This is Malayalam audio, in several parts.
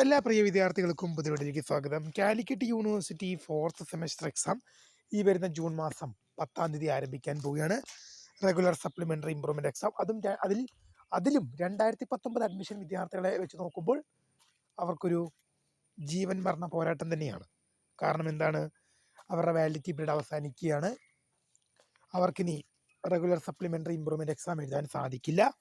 എല്ലാ പ്രിയ വിദ്യാർത്ഥികൾക്കും പുതിയവിടേക്ക് സ്വാഗതം. Calicut university fourth semester exam ഈ വരുന്ന ജൂൺ മാസം പത്താം തീയതി ആരംഭിക്കാൻ പോവുകയാണ്. റെഗുലർ സപ്ലിമെന്ററി ഇമ്പ്രൂവ്മെന്റ് എക്സാം അതും അതിൽ അതിലും രണ്ടായിരത്തി പത്തൊമ്പത് അഡ്മിഷൻ വിദ്യാർത്ഥികളെ വെച്ച് നോക്കുമ്പോൾ അവർക്കൊരു ജീവൻ മരണ പോരാട്ടം തന്നെയാണ്. കാരണം എന്താണ്? അവരുടെ വാലിഡിറ്റി പീരീഡ് അവസാനിക്കുകയാണ്. അവർക്കിനി റെഗുലർ സപ്ലിമെന്ററി ഇമ്പ്രൂവ്മെന്റ് എക്സാം എഴുതാൻ സാധിക്കില്ല.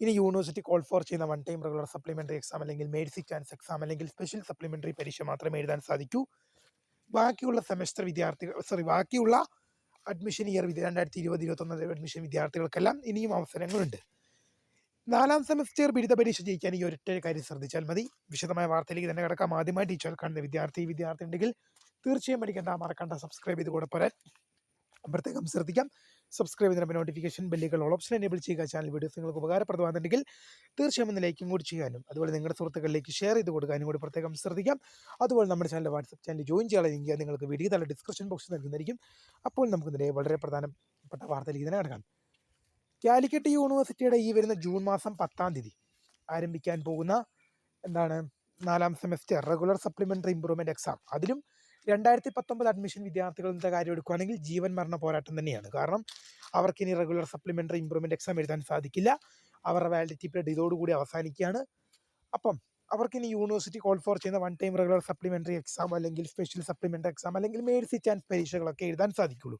ഇനി യൂണിവേഴ്സിറ്റി കോൾ ഫോർ ചെയ്യുന്ന one time regular supplementary exam അല്ലെങ്കിൽ മേഴ്സി ചാൻസ് എക്സാം അല്ലെങ്കിൽ സ്പെഷ്യൽ സപ്ലിമെന്ററി പരീക്ഷ മാത്രമേ എഴുതാൻ സാധിക്കൂ. ബാക്കിയുള്ള സെമസ്റ്റർ വിദ്യാർത്ഥികൾ സോറി ബാക്കിയുള്ള അഡ്മിഷൻ ഇയർ രണ്ടായിരത്തി ഇരുപത് ഇരുപത്തൊന്ന് അഡ്മിഷൻ വിദ്യാർത്ഥികൾക്കെല്ലാം ഇനിയും അവസരങ്ങളുണ്ട്. നാലാം സെമസ്റ്റർ ബിരുദ പരീക്ഷ ജയിക്കാൻ ഈ ഒരൊറ്റ കാര്യം ശ്രദ്ധിച്ചാൽ മതി. വിശദമായ വാർത്തയിലേക്ക് തന്നെ കിടക്കാം. ആദ്യമായി ടീച്ചർ കാണുന്ന വിദ്യാർത്ഥി വിദ്യാർത്ഥി ഉണ്ടെങ്കിൽ തീർച്ചയായും പഠിക്കേണ്ട മറക്കണ്ട സബ്സ്ക്രൈബ് ചെയ്ത് കൂടെ പോരാൻ പ്രത്യേകം ശ്രദ്ധിക്കാം. സബ്സ്ക്രൈബ് ചെയ്യുന്ന നോട്ടിഫിക്കേഷൻ ബെല്ലുകൾ ഓൾ ഓപ്ഷൻ എനേബിൾ ചെയ്യുക. ചാനൽ വീഡിയോസ് നിങ്ങൾക്ക് ഉപകാരപ്രദമാകുന്നുണ്ടെങ്കിൽ തീർച്ചയായും ഒന്ന് ലൈക്കും കൂടി ചെയ്യാനും അതുപോലെ നിങ്ങളുടെ സുഹൃത്തുക്കളിലേക്ക് ഷെയർ ചെയ്ത് കൊടുക്കാനും കൂടി പ്രത്യേകം ശ്രദ്ധിക്കാം. അതുപോലെ നമ്മുടെ ചാനൽ വാട്സപ്പ് ചാനൽ ജോയിൻ ചെയ്യാനെങ്കിൽ നിങ്ങൾക്ക് വീഡിയോ തല ഡിസ്ക്രിപ്ഷൻ ബോക്സിൽ നൽകുന്നതായിരിക്കും. അപ്പോൾ നമുക്ക് ഇതിന്റെ വളരെ പ്രധാനപ്പെട്ട വാർത്തയിലേക്ക് തന്നെ കിടക്കാം. കാലിക്കറ്റ് യൂണിവേഴ്സിറ്റിയുടെ ഈ വരുന്ന ജൂൺ മാസം പത്താം തീയതി ആരംഭിക്കാൻ പോകുന്ന എന്താണ്? നാലാം semester regular supplementary improvement exam അതിലും രണ്ടായിരത്തി പത്തൊമ്പത് അഡ്മിഷൻ വിദ്യാർത്ഥികളുടെ കാര്യം എടുക്കുകയാണെങ്കിൽ ജീവൻ മരണ പോരാട്ടം തന്നെയാണ്. കാരണം അവർക്ക് ഇനി റെഗുലർ സപ്ലിമെന്ററി ഇമ്പ്രൂവ്മെന്റ് എക്സാം എഴുതാൻ സാധിക്കില്ല. അവരുടെ വാലിഡിറ്റി പീരീഡ് ഇതോടുകൂടി അവസാനിക്കുകയാണ്. അപ്പം അവർക്കിനി യൂണിവേഴ്സിറ്റി കോൾ ഫോർ ചെയ്യുന്ന one time regular supplementary exam അല്ലെങ്കിൽ സ്പെഷ്യൽ സപ്ലിമെന്ററി എക്സാം അല്ലെങ്കിൽ മേഴ്സി ചാൻസ് പരീക്ഷകളൊക്കെ എഴുതാൻ സാധിക്കുള്ളൂ.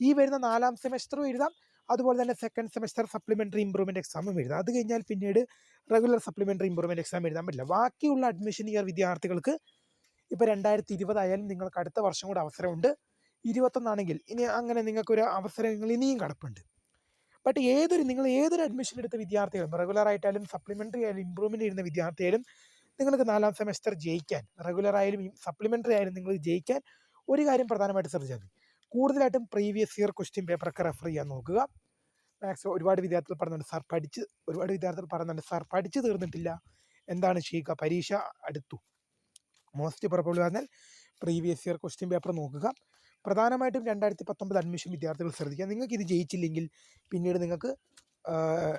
ഈ വരുന്ന നാലാം സെമസ്റ്ററും എഴുതാം. അതുപോലെ തന്നെ സെക്കൻഡ് സെമസ്റ്റർ സപ്ലിമെന്ററി ഇമ്പ്രൂവ്മെന്റ് എക്സാമും എഴുതാം. അത് കഴിഞ്ഞാൽ പിന്നീട് റെഗുലർ സപ്ലിമെന്ററി ഇമ്പ്രൂവ്മെന്റ് എക്സാം എഴുതാൻ പറ്റില്ല. ബാക്കിയുള്ള അഡ്മിഷൻ ഇയർ വിദ്യാർത്ഥികൾക്ക് ഇപ്പോൾ രണ്ടായിരത്തി ഇരുപതായാലും നിങ്ങൾക്ക് അടുത്ത വർഷം കൂടെ അവസരമുണ്ട്. ഇരുപത്തൊന്നാണെങ്കിൽ ഇനി അങ്ങനെ നിങ്ങൾക്കൊരു അവസരങ്ങൾ ഇനിയും കടപ്പുണ്ട്. ബട്ട് ഏതൊരു നിങ്ങൾ ഏതൊരു അഡ്മിഷൻ എടുത്ത വിദ്യാർത്ഥികളും റെഗുലർ ആയിട്ടായാലും സപ്ലിമെന്ററി ആയാലും ഇമ്പ്രൂവ്മെന്റ് ചെയ്യുന്ന വിദ്യാർത്ഥിയായാലും നിങ്ങൾക്ക് നാലാം സെമസ്റ്റർ ജയിക്കാൻ റെഗുലർ ആയാലും സപ്ലിമെന്ററി ആയാലും നിങ്ങൾ ജയിക്കാൻ ഒരു കാര്യം പ്രധാനമായിട്ട് ശ്രദ്ധിച്ചാൽ മതി. കൂടുതലായിട്ടും പ്രീവിയസ് ഇയർ ക്വസ്റ്റ്യൻ പേപ്പറൊക്കെ റെഫർ ചെയ്യാൻ നോക്കുക. മാക്സിമം ഒരുപാട് വിദ്യാർത്ഥികൾ പറയുന്നുണ്ട് സാർ പഠിച്ച് ഒരുപാട് വിദ്യാർത്ഥികൾ പറയുന്നുണ്ട് സാർ പഠിച്ചു തീർന്നിട്ടില്ല. എന്താണ് ചെയ്യുക പരീക്ഷ അടുത്തു. മോസ്റ്റ് പ്രോബബിൾ പറഞ്ഞാൽ പ്രീവിയസ് ഇയർ ക്വസ്റ്റ്യൻ പേപ്പർ നോക്കുക. പ്രധാനമായിട്ടും രണ്ടായിരത്തി പത്തൊമ്പത് അഡ്മിഷൻ വിദ്യാർത്ഥികൾ ശ്രദ്ധിക്കുക. നിങ്ങൾക്ക് ഇത് ജയിച്ചില്ലെങ്കിൽ പിന്നീട് നിങ്ങൾക്ക്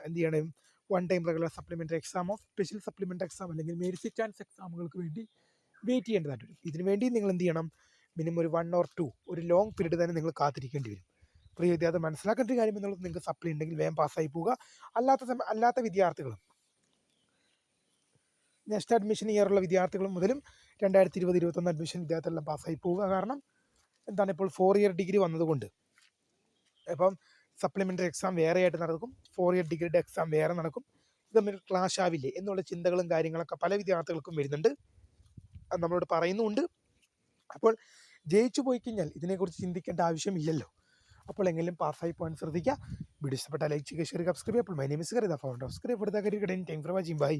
എന്ത് ചെയ്യണം? വൺ ടൈം റെഗുലർ സപ്ലിമെന്ററി എക്സാമോ സ്പെഷ്യൽ സപ്ലിമെന്ററി എക്സാം അല്ലെങ്കിൽ മെരിറ്റ് ചാൻസ് എക്സാമുകൾക്ക് വേണ്ടി വെയിറ്റ് ചെയ്യേണ്ടതായിട്ട് വരും. ഇതിനു വേണ്ടി നിങ്ങൾ എന്ത് ചെയ്യണം? മിനിമം ഒരു വൺ ഓർ ടു ഒരു ലോങ് പീരീഡ് തന്നെ നിങ്ങൾ കാത്തിരിക്കേണ്ടി വരും. പ്രിയ വിദ്യാർത്ഥി മനസ്സിലാക്കേണ്ട കാര്യം എന്നുള്ളത് നിങ്ങൾക്ക് സപ്ലി ഉണ്ടെങ്കിൽ വേഗം പാസ്സായി പോവുക. അല്ലാത്ത സമയം അല്ലാത്ത വിദ്യാർത്ഥികളും നെക്സ്റ്റ് അഡ്മിഷൻ ഇയറുള്ള വിദ്യാർത്ഥികൾ മുതലും രണ്ടായിരത്തി ഇരുപത് ഇരുപത്തൊന്ന് അഡ്മിഷൻ വിദ്യാർത്ഥികളെല്ലാം പാസ്സായി പോവുക. കാരണം എന്താണ് ഇപ്പോൾ ഫോർ ഇയർ ഡിഗ്രി വന്നതുകൊണ്ട്. അപ്പം സപ്ലിമെന്ററി എക്സാം വേറെ ആയിട്ട് നടക്കും ഫോർ ഇയർ ഡിഗ്രിയുടെ എക്സാം വേറെ നടക്കും. ഇത് തമ്മിൽ ക്ലാഷ് ആവില്ലേ എന്നുള്ള ചിന്തകളും കാര്യങ്ങളൊക്കെ പല വിദ്യാർത്ഥികൾക്കും വരുന്നുണ്ട്. അത് നമ്മളോട് പറയുന്നുമുണ്ട്. അപ്പോൾ ജയിച്ചു പോയി കഴിഞ്ഞാൽ ഇതിനെക്കുറിച്ച് ചിന്തിക്കേണ്ട ആവശ്യമില്ലല്ലോ. അപ്പോൾ എങ്കിലും പാസ്സായി പോകാൻ ശ്രദ്ധിക്കുക. വീഡിയോ ഇഷ്ടപ്പെട്ട ലൈക്ക് ചെയ്യുക ഷെയർ സബ്സ്ക്രൈബ് അപ്പോൾ my name is Karitha founder subscribe കൊടുത്താൽ ടൈം ഫോർ വാച്ചിങ് ബൈ